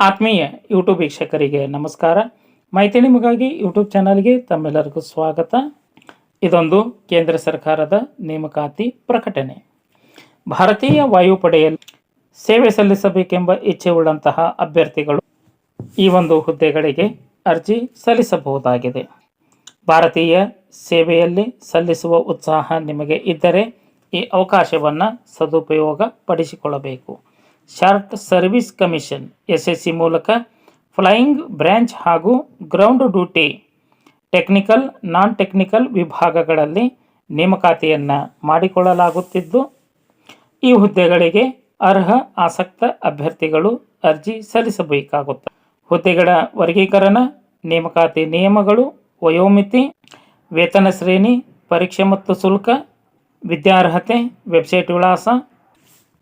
ಆತ್ಮೀಯ ಯೂಟ್ಯೂಬ್ ವೀಕ್ಷಕರಿಗೆ ನಮಸ್ಕಾರ. ಮಾಹಿತಿ ನಿಮಗಾಗಿ ಯೂಟ್ಯೂಬ್ ಚಾನಲ್ಗೆ ತಮ್ಮೆಲ್ಲರಿಗೂ ಸ್ವಾಗತ. ಇದೊಂದು ಕೇಂದ್ರ ಸರ್ಕಾರದ ನೇಮಕಾತಿ ಪ್ರಕಟಣೆ. ಭಾರತೀಯ ವಾಯುಪಡೆಯಲ್ಲಿ ಸೇವೆ ಸಲ್ಲಿಸಬೇಕೆಂಬ ಇಚ್ಛೆ ಉಳ್ಳಂತಹ ಅಭ್ಯರ್ಥಿಗಳು ಈ ಒಂದು ಹುದ್ದೆಗಳಿಗೆ ಅರ್ಜಿ ಸಲ್ಲಿಸಬಹುದಾಗಿದೆ. ಭಾರತೀಯ ಸೇವೆಯಲ್ಲಿ ಸಲ್ಲಿಸುವ ಉತ್ಸಾಹ ನಿಮಗೆ ಇದ್ದರೆ ಈ ಅವಕಾಶವನ್ನು ಸದುಪಯೋಗ ಪಡಿಸಿಕೊಳ್ಳಬೇಕು short service commission S S C ಮೂಲಕ ಫ್ಲೈಯಿಂಗ್ ಬ್ರ್ಯಾಂಚ್ ಹಾಗೂ ground duty, technical non technical ವಿಭಾಗಗಳಲ್ಲಿ ನೇಮಕಾತಿಯನ್ನು ಮಾಡಿಕೊಳ್ಳಲಾಗುತ್ತಿದ್ದು, ಈ ಹುದ್ದೆಗಳಿಗೆ ಅರ್ಹ ಆಸಕ್ತ ಅಭ್ಯರ್ಥಿಗಳು ಅರ್ಜಿ ಸಲ್ಲಿಸಬೇಕಾಗುತ್ತದೆ. ಹುದ್ದೆಗಳ ವರ್ಗೀಕರಣ, ನೇಮಕಾತಿ ನಿಯಮಗಳು, ವಯೋಮಿತಿ, ವೇತನ ಶ್ರೇಣಿ, ಪರೀಕ್ಷೆ ಮತ್ತು ಶುಲ್ಕ, ವಿದ್ಯಾರ್ಹತೆ, ವೆಬ್ಸೈಟ್ ವಿಳಾಸ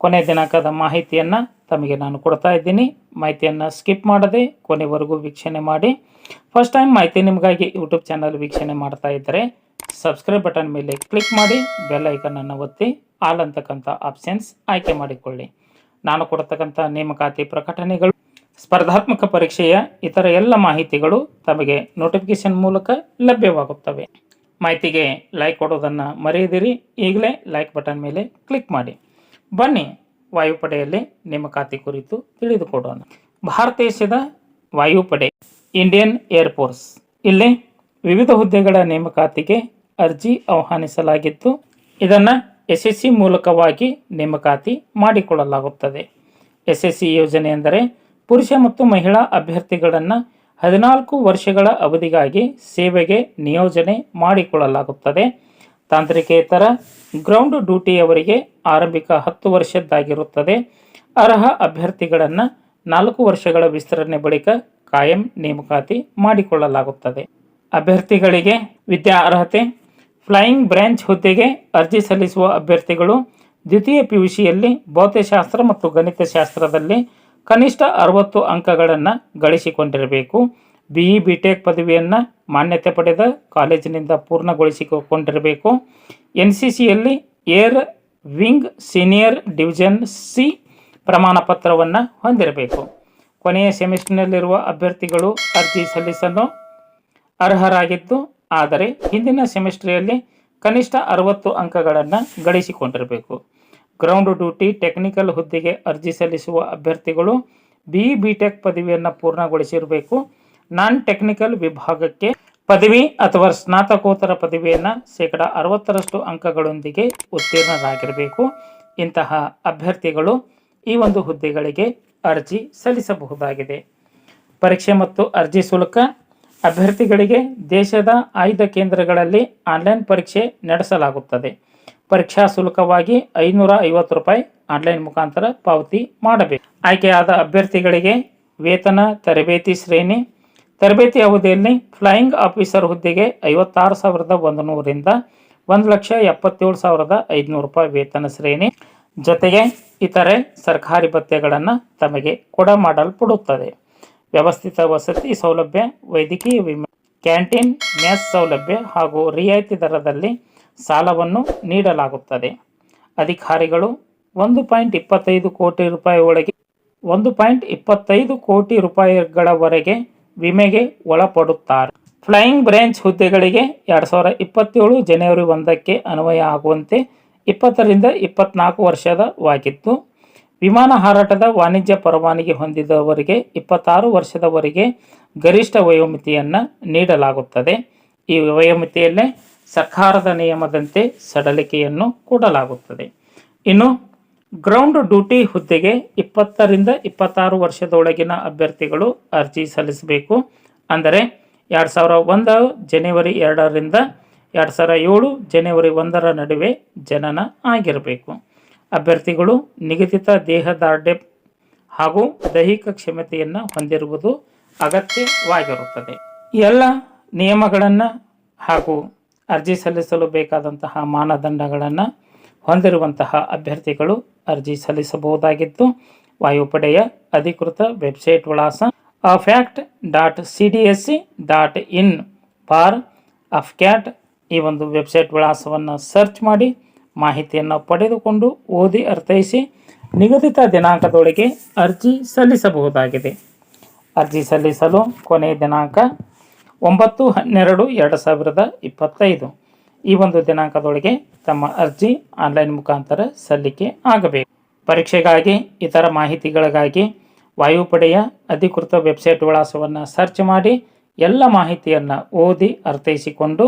ಕೊನೆ ದಿನಾಂಕದ ಮಾಹಿತಿಯನ್ನು ತಮಗೆ ನಾನು ಕೊಡ್ತಾ ಇದ್ದೀನಿ. ಮಾಹಿತಿಯನ್ನು ಸ್ಕಿಪ್ ಮಾಡದೆ ಕೊನೆವರೆಗೂ ವೀಕ್ಷಣೆ ಮಾಡಿ. ಫಸ್ಟ್ ಟೈಮ್ ಮಾಹಿತಿ ನಿಮಗಾಗಿ ಯೂಟ್ಯೂಬ್ ಚಾನಲ್ ವೀಕ್ಷಣೆ ಮಾಡ್ತಾ ಇದ್ದರೆ ಸಬ್ಸ್ಕ್ರೈಬ್ ಬಟನ್ ಮೇಲೆ ಕ್ಲಿಕ್ ಮಾಡಿ ಬೆಲ್ ಐಕನನ್ನು ಒತ್ತಿ ಆಲ್ ಅಂತಕ್ಕಂಥ ಆಪ್ಷನ್ಸ್ ಆಯ್ಕೆ ಮಾಡಿಕೊಳ್ಳಿ. ನಾನು ಕೊಡ್ತಕ್ಕಂಥ ನೇಮಕಾತಿ ಪ್ರಕಟಣೆಗಳು, ಸ್ಪರ್ಧಾತ್ಮಕ ಪರೀಕ್ಷೆಯ ಇತರ ಎಲ್ಲ ಮಾಹಿತಿಗಳು ತಮಗೆ ನೋಟಿಫಿಕೇಶನ್ ಮೂಲಕ ಲಭ್ಯವಾಗುತ್ತವೆ. ಮಾಹಿತಿಗೆ ಲೈಕ್ ಕೊಡೋದನ್ನು ಮರೆಯದಿರಿ. ಈಗಲೇ ಲೈಕ್ ಬಟನ್ ಮೇಲೆ ಕ್ಲಿಕ್ ಮಾಡಿ. ಬನ್ನಿ ವಾಯುಪಡೆಯಲ್ಲಿ ನೇಮಕಾತಿ ಕುರಿತು ತಿಳಿದುಕೊಡೋಣ. ಭಾರತ ದೇಶದ ವಾಯುಪಡೆ, ಇಂಡಿಯನ್ ಏರ್ಫೋರ್ಸ್ ಇಲ್ಲಿ ವಿವಿಧ ಹುದ್ದೆಗಳ ನೇಮಕಾತಿಗೆ ಅರ್ಜಿ ಆಹ್ವಾನಿಸಲಾಗಿದ್ದು ಇದನ್ನು ಎಸ್ ಎಸ್ ಸಿ ಮೂಲಕವಾಗಿ ನೇಮಕಾತಿ ಮಾಡಿಕೊಳ್ಳಲಾಗುತ್ತದೆ. ಎಸ್ ಎಸ್ ಸಿ ಯೋಜನೆ ಎಂದರೆ ಪುರುಷ ಮತ್ತು ಮಹಿಳಾ ಅಭ್ಯರ್ಥಿಗಳನ್ನು ಹದಿನಾಲ್ಕು ವರ್ಷಗಳ ಅವಧಿಗಾಗಿ ಸೇವೆಗೆ ನಿಯೋಜನೆ ಮಾಡಿಕೊಳ್ಳಲಾಗುತ್ತದೆ. ತಾಂತ್ರಿಕೇತರ ಗ್ರೌಂಡ್ ಡ್ಯೂಟಿಯವರಿಗೆ ಆರಂಭಿಕ ಹತ್ತು ವರ್ಷದ್ದಾಗಿರುತ್ತದೆ. ಅರ್ಹ ಅಭ್ಯರ್ಥಿಗಳನ್ನು ನಾಲ್ಕು ವರ್ಷಗಳ ವಿಸ್ತರಣೆ ಬಳಿಕ ಕಾಯಂ ನೇಮಕಾತಿ ಮಾಡಿಕೊಳ್ಳಲಾಗುತ್ತದೆ. ಅಭ್ಯರ್ಥಿಗಳಿಗೆ ವಿದ್ಯಾ ಅರ್ಹತೆ, ಫ್ಲೈಯಿಂಗ್ ಬ್ರಾಂಚ್ ಹುದ್ದೆಗೆ ಅರ್ಜಿ ಸಲ್ಲಿಸುವ ಅಭ್ಯರ್ಥಿಗಳು ದ್ವಿತೀಯ ಪಿ ಯು ಸಿಯಲ್ಲಿ ಭೌತಶಾಸ್ತ್ರ ಮತ್ತು ಗಣಿತಶಾಸ್ತ್ರದಲ್ಲಿ ಕನಿಷ್ಠ ಅರವತ್ತು ಅಂಕಗಳನ್ನು ಗಳಿಸಿಕೊಂಡಿರಬೇಕು. ಬಿ ಇ ಬಿ ಟೆಕ್ ಪದವಿಯನ್ನು ಮಾನ್ಯತೆ ಪಡೆದ ಕಾಲೇಜಿನಿಂದ ಪೂರ್ಣಗೊಳಿಸಿಕೊಂಡಿರಬೇಕು. ಎನ್ ಸಿ ಸಿಯಲ್ಲಿ air wing senior division C ಪ್ರಮಾಣ ಪತ್ರವನ್ನು ಹೊಂದಿರಬೇಕು. ಕೊನೆಯ ಸೆಮಿಸ್ಟರ್ನಲ್ಲಿರುವ ಅಭ್ಯರ್ಥಿಗಳು ಅರ್ಜಿ ಸಲ್ಲಿಸಲು ಅರ್ಹರಾಗಿದ್ದು, ಆದರೆ ಹಿಂದಿನ ಸೆಮಿಸ್ಟ್ರಿಯಲ್ಲಿ ಕನಿಷ್ಠ ಅರವತ್ತು ಅಂಕಗಳನ್ನು ಗಳಿಸಿಕೊಂಡಿರಬೇಕು. ಗ್ರೌಂಡ್ ಡ್ಯೂಟಿ ಟೆಕ್ನಿಕಲ್ ಹುದ್ದೆಗೆ ಅರ್ಜಿ ಸಲ್ಲಿಸುವ ಅಭ್ಯರ್ಥಿಗಳು ಬಿ ಬಿ ಟೆಕ್ ಪದವಿಯನ್ನು ಪೂರ್ಣಗೊಳಿಸಿರಬೇಕು. ನಾನ್ ಟೆಕ್ನಿಕಲ್ ವಿಭಾಗಕ್ಕೆ ಪದವಿ ಅಥವಾ ಸ್ನಾತಕೋತ್ತರ ಪದವಿಯನ್ನು ಶೇಕಡ ಅರವತ್ತರಷ್ಟು ಅಂಕಗಳೊಂದಿಗೆ ಉತ್ತೀರ್ಣರಾಗಿರಬೇಕು. ಇಂತಹ ಅಭ್ಯರ್ಥಿಗಳು ಈ ಒಂದು ಹುದ್ದೆಗಳಿಗೆ ಅರ್ಜಿ ಸಲ್ಲಿಸಬಹುದಾಗಿದೆ. ಪರೀಕ್ಷೆ ಮತ್ತು ಅರ್ಜಿ ಶುಲ್ಕ ಅಭ್ಯರ್ಥಿಗಳಿಗೆ ದೇಶದ ಆಯ್ದ ಕೇಂದ್ರಗಳಲ್ಲಿ ಆನ್ಲೈನ್ ಪರೀಕ್ಷೆ ನಡೆಸಲಾಗುತ್ತದೆ. ಪರೀಕ್ಷಾ ಶುಲ್ಕವಾಗಿ ಐನೂರ ಐವತ್ತು ರೂಪಾಯಿ ಆನ್ಲೈನ್ ಮುಖಾಂತರ ಪಾವತಿ ಮಾಡಬೇಕು. ಆಯ್ಕೆಯಾದ ಅಭ್ಯರ್ಥಿಗಳಿಗೆ ವೇತನ, ತರಬೇತಿ ಶ್ರೇಣಿ ತರಬೇತಿ ಅವಧಿಯಲ್ಲಿ ಫ್ಲೈಯಿಂಗ್ ಆಫೀಸರ್ ಹುದ್ದೆಗೆ ಐವತ್ತಾರು ಸಾವಿರದ ಒಂದು ನೂರಿಂದ ಒಂದು ಲಕ್ಷ ಎಪ್ಪತ್ತೇಳು ಸಾವಿರದ ಐದುನೂರು ರೂಪಾಯಿ ವೇತನ ಶ್ರೇಣಿ, ಜೊತೆಗೆ ಇತರೆ ಸರ್ಕಾರಿ ಭತ್ಯೆಗಳನ್ನು ತಮಗೆ ಕೂಡ ಮಾಡಲ್ಪಡುತ್ತದೆ. ವ್ಯವಸ್ಥಿತ ವಸತಿ ಸೌಲಭ್ಯ, ವೈದ್ಯಕೀಯ ವಿಮೆ, ಕ್ಯಾಂಟೀನ್ ಮೆಸ್ ಸೌಲಭ್ಯ ಹಾಗೂ ರಿಯಾಯಿತಿ ದರದಲ್ಲಿ ಸಾಲವನ್ನು ನೀಡಲಾಗುತ್ತದೆ. ಅಧಿಕಾರಿಗಳು ಒಂದು ಪಾಯಿಂಟ್ ಇಪ್ಪತ್ತೈದು ಕೋಟಿ ರೂಪಾಯಿ ಒಳಗೆ, ಒಂದು ಪಾಯಿಂಟ್ ಇಪ್ಪತ್ತೈದು ಕೋಟಿ ರೂಪಾಯಿಗಳವರೆಗೆ ವಿಮೆಗೆ ಒಳಪಡುತ್ತಾರೆ. ಫ್ಲೈಯಿಂಗ್ ಬ್ರಾಂಚ್ ಹುದ್ದೆಗಳಿಗೆ ಎರಡು ಸಾವಿರ ಇಪ್ಪತ್ತೇಳು ಜನವರಿ ಒಂದಕ್ಕೆ ಅನ್ವಯ ಆಗುವಂತೆ ಇಪ್ಪತ್ತರಿಂದ ಇಪ್ಪತ್ನಾಲ್ಕು ವರ್ಷದವಾಗಿತ್ತು ವಿಮಾನ ಹಾರಾಟದ ವಾಣಿಜ್ಯ ಪರವಾನಗಿ ಹೊಂದಿದವರಿಗೆ ಇಪ್ಪತ್ತಾರು ವರ್ಷದವರೆಗೆ ಗರಿಷ್ಠ ವಯೋಮಿತಿಯನ್ನು ನೀಡಲಾಗುತ್ತದೆ. ಈ ವಯೋಮಿತಿಯಲ್ಲೇ ಸರ್ಕಾರದ ನಿಯಮದಂತೆ ಸಡಲಿಕೆಯನ್ನು ಕೊಡಲಾಗುತ್ತದೆ. ಇನ್ನು ಗ್ರೌಂಡ್ ಡ್ಯೂಟಿ ಹುದ್ದೆಗೆ ಇಪ್ಪತ್ತರಿಂದ ಇಪ್ಪತ್ತಾರು ವರ್ಷದೊಳಗಿನ ಅಭ್ಯರ್ಥಿಗಳು ಅರ್ಜಿ ಸಲ್ಲಿಸಬೇಕು. ಅಂದರೆ ಎರಡು ಸಾವಿರ ಒಂದು ಜನವರಿ ಎರಡರಿಂದ ಎರಡು ಸಾವಿರ ಏಳು ಜನವರಿ ಒಂದರ ನಡುವೆ ಜನನ ಆಗಿರಬೇಕು. ಅಭ್ಯರ್ಥಿಗಳು ನಿಗದಿತ ದೇಹದಾರ್ಢ್ಯ ಹಾಗೂ ದೈಹಿಕ ಕ್ಷಮತೆಯನ್ನು ಹೊಂದಿರುವುದು ಅಗತ್ಯವಾಗಿರುತ್ತದೆ. ಎಲ್ಲ ನಿಯಮಗಳನ್ನು ಹಾಗೂ ಅರ್ಜಿ ಸಲ್ಲಿಸಲು ಬೇಕಾದಂತಹ ಮಾನದಂಡಗಳನ್ನು ಹೊಂದಿರುವಂತಹ ಅಭ್ಯರ್ಥಿಗಳು ಅರ್ಜಿ ಸಲ್ಲಿಸಬಹುದಾಗಿದ್ದು, ವಾಯುಪಡೆಯ ಅಧಿಕೃತ ವೆಬ್ಸೈಟ್ ವಿಳಾಸ AFCAT dot C D S C dot in for AFCAT ಈ ಒಂದು ವೆಬ್ಸೈಟ್ ವಿಳಾಸವನ್ನು ಸರ್ಚ್ ಮಾಡಿ ಮಾಹಿತಿಯನ್ನು ಪಡೆದುಕೊಂಡು ಓದಿ ಅರ್ಥೈಸಿ ನಿಗದಿತ ದಿನಾಂಕದೊಳಗೆ ಅರ್ಜಿ ಸಲ್ಲಿಸಬಹುದಾಗಿದೆ. ಅರ್ಜಿ ಸಲ್ಲಿಸಲು ಕೊನೆಯ ದಿನಾಂಕ ಒಂಬತ್ತು ಹನ್ನೆರಡು ಎರಡು ಸಾವಿರದ ಇಪ್ಪತ್ತೈದು. ಈ ಒಂದು ದಿನಾಂಕದೊಳಗೆ ತಮ್ಮ ಅರ್ಜಿ ಆನ್ಲೈನ್ ಮುಖಾಂತರ ಸಲ್ಲಿಕೆ ಆಗಬೇಕು. ಪರೀಕ್ಷೆಗಾಗಿ, ಇತರ ಮಾಹಿತಿಗಳಿಗಾಗಿ ವಾಯುಪಡೆಯ ಅಧಿಕೃತ ವೆಬ್ಸೈಟ್ ವಿಳಾಸವನ್ನು ಸರ್ಚ್ ಮಾಡಿ ಎಲ್ಲ ಮಾಹಿತಿಯನ್ನು ಓದಿ ಅರ್ಥೈಸಿಕೊಂಡು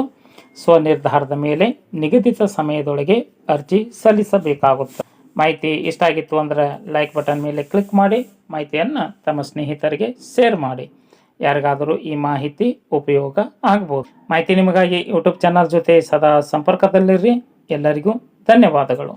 ಸ್ವನಿರ್ಧಾರದ ಮೇಲೆ ನಿಗದಿತ ಸಮಯದೊಳಗೆ ಅರ್ಜಿ ಸಲ್ಲಿಸಬೇಕಾಗುತ್ತೆ. ಮಾಹಿತಿ ಇಷ್ಟ ಆಗಿತ್ತು ಅಂದರೆ ಲೈಕ್ ಬಟನ್ ಮೇಲೆ ಕ್ಲಿಕ್ ಮಾಡಿ, ಮಾಹಿತಿಯನ್ನು ತಮ್ಮ ಸ್ನೇಹಿತರಿಗೆ ಶೇರ್ ಮಾಡಿ. ಯಾರಿಗಾದರೂ ಈ ಮಾಹಿತಿ ಉಪಯೋಗ ಆಗ್ಬೋದು. ಮಾಹಿತಿ ನಿಮಗಾಗಿ ಯೂಟ್ಯೂಬ್ ಚಾನಲ್ ಜೊತೆ ಸದಾ ಸಂಪರ್ಕದಲ್ಲಿರ್ರಿ ಎಲ್ಲರಿಗೂ ಧನ್ಯವಾದಗಳು.